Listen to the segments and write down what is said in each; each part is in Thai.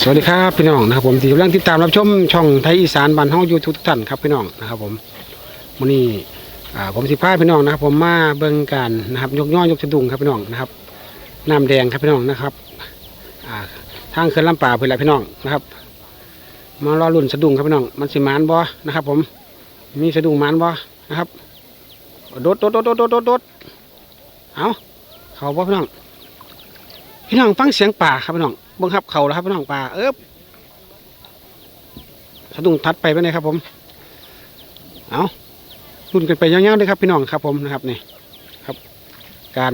สวัสดีครับพี่น้องนะครับผมที่กำลังติดตามรับชมช่องไทยอีสานบ้านเฮาอยู่ทุกท่านครับพี่น้องนะครับผมวันนี้ผมสิพาพี่น้องนะครับ ผมมาเบิ่งกันนะครับยกย่อยกสะดุ้งครับพี่น้องนะครับน้ำแดงครับพี่น้องนะครับทางเขื่อนลำป่าเพื่อนแหละพี่น้องนะครับมารอรุ่นสะดุ้งครับพี่น้องมันสิมานบ่นะครับ ผมมีสะดุ้งมานบ่นะครับโดดโดดโดดโดดโดดโดดเอาเขาบ่พี่น้องพี่น้องฟังเสียงป่าครับพี่น้อง บังคับเขาแล้วครับพี่น้องป่าเอ๊บสะดุ้งทัดไปไปเลยครับ ผม เอารุ่นกันไปยาวๆเลยครับ พี่น้องครับ ผมนะครับนี่ครับ การ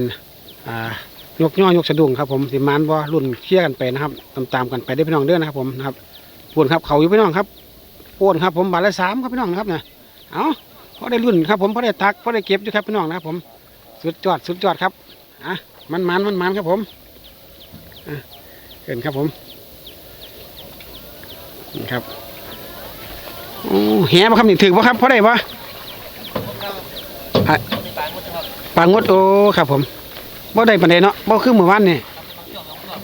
อ่ายกย่อยกสะดุ้งครับผมสิมานบ่ารุ่นเชี่ยกันไปนะครับตามๆกันไปได้พี่น้องเด้อนะครับ ผมนะครับปวนครับเขาอยู่พี่น้องครับปวนครับ ผมบาทละสามครับพี่น้องนะครับเนี่ยเอาพอได้รุ่นครับ ผมพอได้ตักพอได้เก็บอยู่ครับพี่น้องนะครับผมสุดยอดสุดยอดครับอะมันมันมันมันครับผม เห็นครับผมนี่ครับโอ้แหบ่ครับนี่ถือบ่ครับเพราะได้บ่ฮะปลางดโอ้ครับผมบ่ได้ปานใดเนาะบ่คือเมื่อวานนี่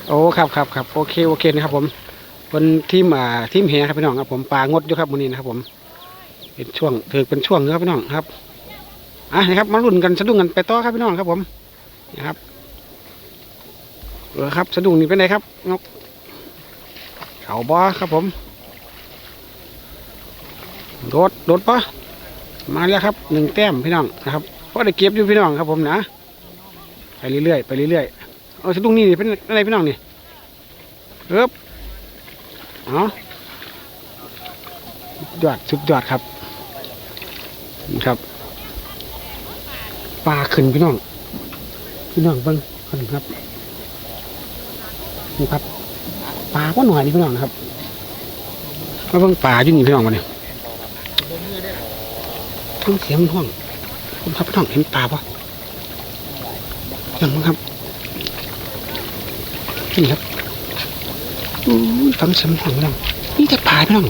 โอ้ครับครับครับโอเคโอเคนะครับผมเป็นทีมอ่าทีมแหครับพี่น้องครับผมปลางดอยู่ครับมื้อนี้นะครับผม เป็นช่วงถือเป็นช่วงนะครับพี่น้องครับอะนะครับมาลุ้นกันสะดุ้งกันไปต่อครับพี่น้องครับผมนะครับ เออครับสะดุ้งนี่เป็นไงครับนกเขาบอครับผมโดดโดดปะมาแล้วครับหนึ่งแต้มพี่น้องนะครับเพราะได้เก็บอยู่พี่น้องครับผมนะไปเรื่อยๆไปเรื่อยๆเอาสะดุ้งนี่เป็นอะไรพี่น้องนี่เอ๊บเอาสุดยอดสุดยอดครับนี่ครับปลาขึ้นพี่น้องพี่น้องเบิ้งขึ้นครับ นี่ครับปลาก็หน่อยนี่พี่น้องนะครับมาเบิ่งปลาอยู่นี่พี่น้องมาเนี่ยทั้งเสียงห้องคุณครับพี่น้องเห็นปลาปะยังมั้งครับนี่ครับอู้ยฟังเสียงห้องพี่น้องนี่แต่ปลาพี่น้อง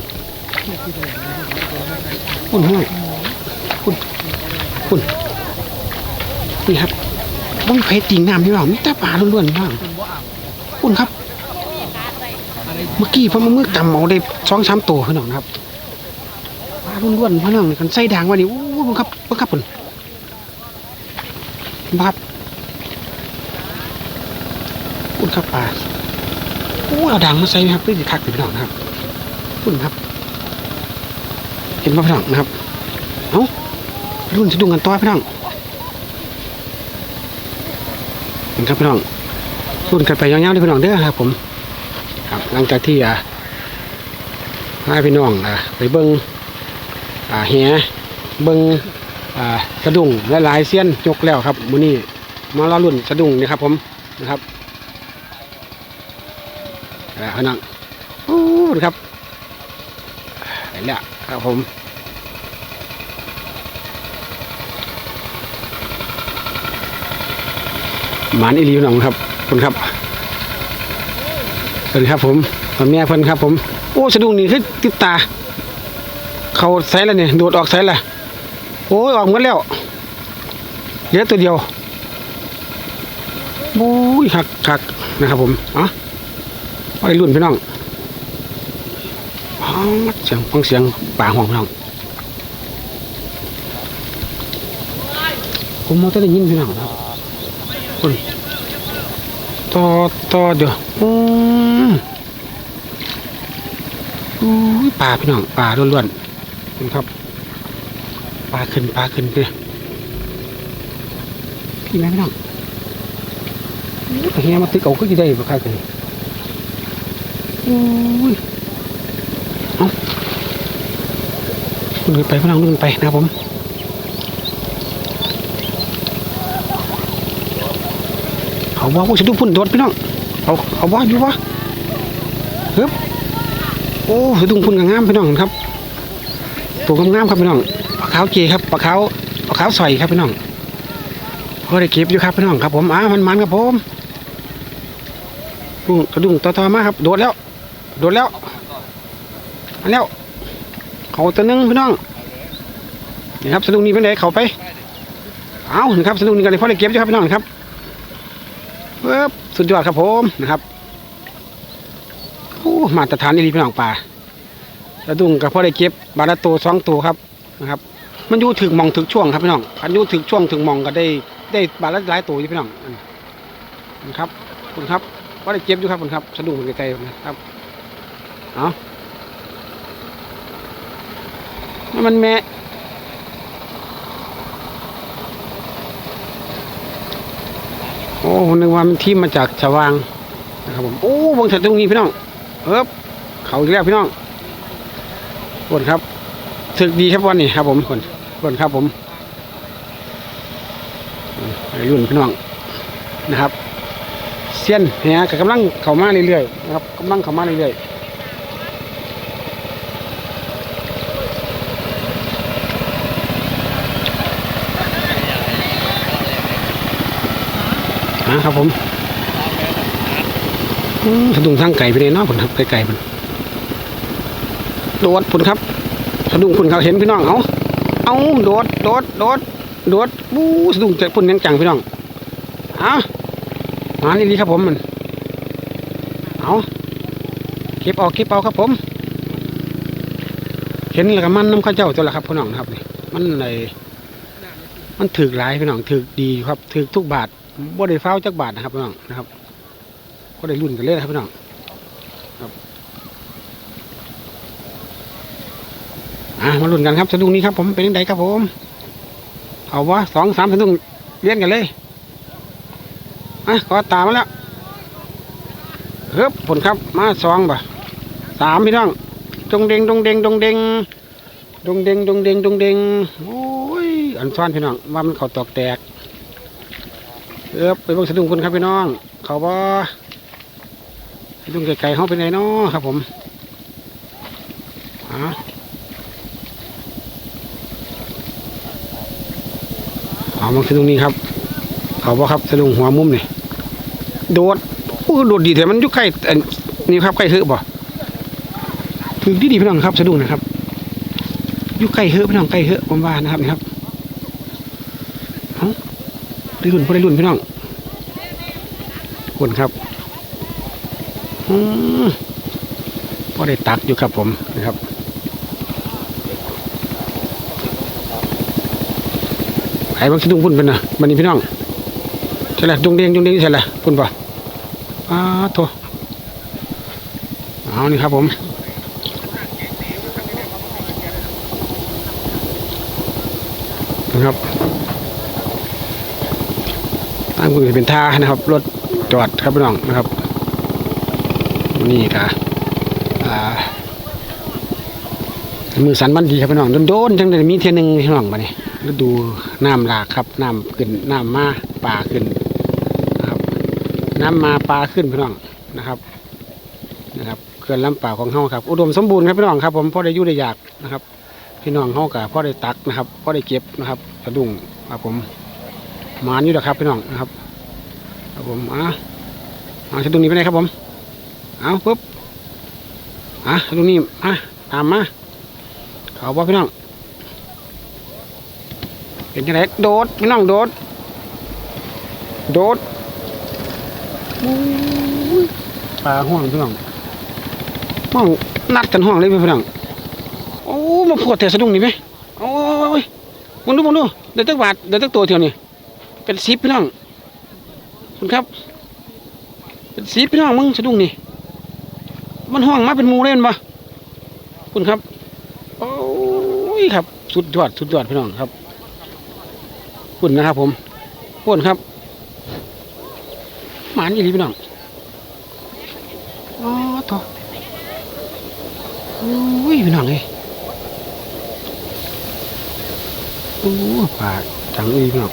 คุณห้องคุณคุณนี่ครับบ้องเพชรจริงน้ำพี่น้องมีแต่ปลาล้วนๆพี่น้อง คุณครับ เมื่อกี้ผมเอมือกำเอาได้สองสามตัวพี่น้องนะครับปลาล้วนๆพี่น้องกันใส่ด่างว้นี่โอ้โหครับเบิ่งครับคุณครับคุณครับปลาโอ้เอาด่างมาใส่ครับเพื่อจะคักพี่น้องนะครับคุณครับ เห็นป่ะพี่น้องนะครับเอ้ารุ่นจะดุงกันต่อพี่น้องเห็นครับพี่น้อง รุ่นกันไปยาวๆเลยพี่น้องเด้อครับ ผม ครับ หลังจากที่อ่าให้พี่น้องอ่าไปเบิ้งอ่าแหเบิ้งอ่าสะดุ้งหลายเสี้ยนยกแล้วครับมื้อนี้มาล้อรุ่นสะดุ้งนี่ครับ ผมนะครับอ่าพี่น้องโอ้ครับไปแล้วครับผมหมานอีลีพี่น้องครับ คุณครับสวัสดีครับ ผมตอนเมียเพิ่นครับ ผม โอ้สะดุ้งนี่คือติดตา เขาใส่แล้วเนี่ยโดดออกใส่ละโอ้ยออกหมดแล้วเหลือตัวเดียวโอ้ยหักหักนะครับ ผมอ๋อไอ้รุ่นพี่น้องเสียงฟังเสียงป่าห่วงพี่น้องผมมองจะได้ยินพี่น้องครับคน ต่อต่อเดี๋ยวอืมอุ้ปลาพี่น้องปลาล้วนๆคุณครับปลาขึ้นปลาขึ้นเลยพี่แม่พี่น้องอู้แต่เฮียมาตึกเอาก็จะได้บ่ค่ากันอุ้ยเอาคุณไปพี่น้องลุงไปนะครับผม เขาบอกว่าฉันดูพุ่นโดดพี่น้องเอาเอาว่าอยู่วะฮึบโอ้สะดุ้งพุ่นกับงามพี่น้องครับตัวงามครับพี่น้องปลาขาวเกครับปลาขาวปลาขาวใส่ครับพี่น้องพอได้เก็บอยู่ครับพี่น้องครับ ผมอ้ามันมันครับผมดุ้งสะดุ้งต่อๆมาครับ โดดแล้ว โดดแล้วอันแล้วเขาตัวนึงพี่น้องนี่ครับสะดุ้งนี่เป็นไงเขาไปเอานี่ครับสะดุ้งนี่กันเลยพอได้เก็บอยู่ครับพี่น้องครับ เว็บสุดยอดครับผมนะครับโอ้มาตรฐานนี่พี่น้องป่าสะดุ้งกับพ่อได้เก็บบาละตัวสองตัวครับนะครับ มันอยู่ถึงมองถึงช่วงครับพี่น้องอันอยู่ถึงช่วงถึงมองก็ได้ได้บาละหลายตัวอยู่พี่น้องนะครับคุณครับพ่อได้เก็บอยู่ครับคุณครับสะดุ้งไกลๆนะครับเอามันแม่ โอ้นึกว่ามันที่มาจากชวางนะครับผมโอ้วงถัดตรงนี้พี่น้องเอ๊บเขาอีกแล้วพี่น้องคนครับถึกดีครับวันนี้ครับ ผมคนคนครับผมยรุ่นพี่น้องนะครับเส้นเนี่ยกำลังเข้ามาเรื่อยๆนะครับกำลังเข้ามาเรื่อยๆ นะครับผมสะดุ้งทางไก่ไปเลยเนาะผลครับไก่ไก่มันโดดผลครับสะดุ้งผลเขาเห็นพี่น้องเอาเอาโดดโดดโดดโดดบู๊สะดุ้งใจผลยังจังพี่น้องเอามานี่ดีครับผมมันเอาเก็บเอาเก็บเอาครับผม เห็นแล้วก็มันน้ำข้าวเจ้าตัวละครับพี่น้องครับนี่มันในมันถือหลายพี่น้องถือดีครับถือทุกบาท บ่ได้เฝ้าจักบาทนะครับพี่น้องนะครับ ก็ได้รุ่นกันเลยนะครับพี่น้องครับอะมารุ่นกันครับสะดุ้งนี้ครับผมเป็นยังไงครับผม เอาวะสองสามสะดุ้งเลี้ยนกันเลยอะขอตามมาแล้วเฮ้ยผลครับมาสองบ่สามพี่น้องดงเดงดงเดงดงเดงดงเดงดงเดงดงเดงโอ้ยอันซ้อนพี่น้องว่ามันเขาตอกแตก เฮ้ยไปเบิ่งสะดุ้งคนครับพี่น้อง เขาบ่ลุงไก่ๆเขาเป็นไงเนาะครับผมฮะเอามาขึ้นตรงนี้ครับเขาบอกครับสะดุงหัวมุมนี่โดดโอ้โดดดีแต่มันอยุคใกล้อันนี่ครับใกล้เหอะบ่ถึงที่ดีพี่น้องครับสะดุงนะครับอยุคใกล้เหอะพี่น้องใกล้เหอะผมว่านะครับนี่ครับ ได้รุ่นพอได้รุ่นพี่น้องคนครับอืมพอได้ตักอยู่ครับผมนะครับไอ้บางสะดุ้งพุ่นเป็นนะมันนี่พี่น้องใช่ละดงเดียงดงเดียงใช่ละพุ่นป่ะอ้าโถเอานี่ครับผมนะครับ ตั้งคุณเป็นท่านะครับ รถจอดครับพี่น้องนะครับ นี่ค่ะอ่ามือสันบันดีครับพี่น้องโดนๆจังเลยมีเทียหนึงพี่น้องมาเนี่ยแล้วดูน้ำหลากครับน้ำขึ้นน้ำมาปลาขึ้นนะครับ น้ำมาปลาขึ้นพี่น้องนะครับนะครับเขื่อนลำป่าของเฮาครับ อุดมสมบูรณ์ครับพี่น้องครับผมพ่อได้ยุ่ได้อยากนะครับ พี่น้องเฮากับพ่อได้ตักนะครับพ่อได้เก็บนะครับสะดุ้งครับผม หมานอยู่นะครับพี่น้องนะครับครับผมอะเอาสะดุ้งนี้ไปไหนครับผมเอาปุ๊บอะตรงนี้มาตามมาเขาบอกพี่น้องเป็นยังไงโดดพี่น้องโดด โดดอู้ยปลาห่วงพี่น้องห่วงนัดกันห่วงเลยพี่น้องโอ้มาพวดแต่สะดุ้งนี่ไหมโอ้ยมึงดูมึงดูเดี๋ยวตักบาทเดี๋ยวตักตัวเที่ยวนี่ เป็นสิบพี่น้องคุณครับ เป็นสิบพี่น้องมึงสะดุ้งนี่มันห้องมาเป็นมูเล่นปะคุณครับโอ้ยครับ สุดยอดสุดยอดพี่น้องครับคุณนะครับ ผมคุณครับหมานยี่ลีพี่น้องอ๋อโถโอ้ยพี่น้องเลยโอ้ปลาจังอุ้ยพี่น้อง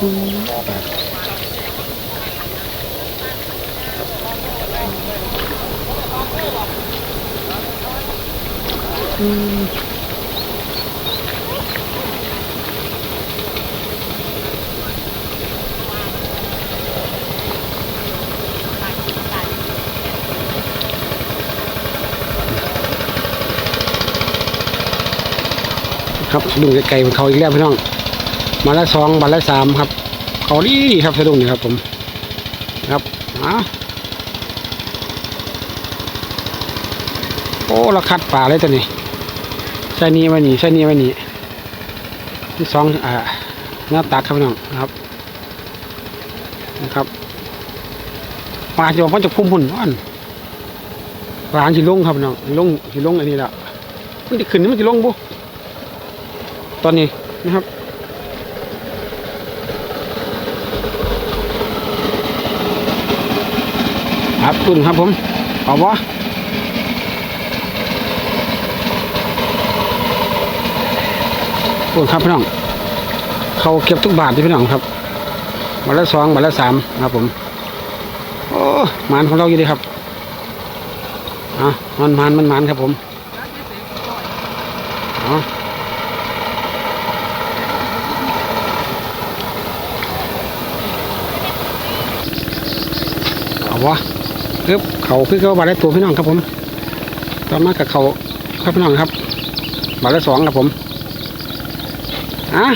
อ้ปลาครับดุ้งไก่ๆมันเขาอีกแล้วพี่น้อง มาละสองมาละสามครับ เขาดีครับสะดุ้งนี่ครับผมครับเอาโอ้เราคัดป่าเลยตัวนี้ใส่นี้ไว้นี่ใส่นี้ไว้นี่ที่สองอ่าหน้าตักครับพี่น้องนะครับนะครับปลาจะบอกว่าจะพุ่มหุ่นว่านปลาจะลงครับพี่น้องลงจะลงอันนี้ละมันจะขึ้นนี่มันจะลงบุตอนนี้นะครับ ครับตุนครับผม เอาบ่ตุนครับพี่น้อง เขาเก็บทุกบาทที่พี่น้องครับบาทละสองบาทละสามครับผม โอ้หมันของเราอยู่ดีครับอะมันมันมันมันครับผมเอาเอาว เอบเขาคือเขาบาทละตัวพี่น้องครับผมต่อมากับเขาครับพี่น้องครับ บาทละสองครับผมอะ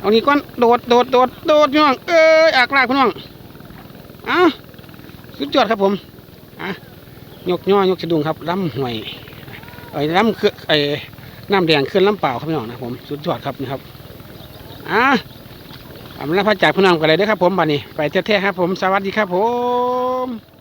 เอานี่ก้อนโดดโดดโดดโดดพี่น้องเอ้ยอากลากพี่น้องอ้าสุดยอดครับผมอะยกย่อยกสะดุ้งครับลำห่วยไอ้ยลำคือไอ้น้ำแดงขึ้นลำเปล่าครับพี่น้องนะผมสุดยอดครับนี่ครับอะอำลาพระจากพี่น้องกันเลยด้อครับผมบัดนี้ ไปเท่ๆครับผม สวัสดีครับผม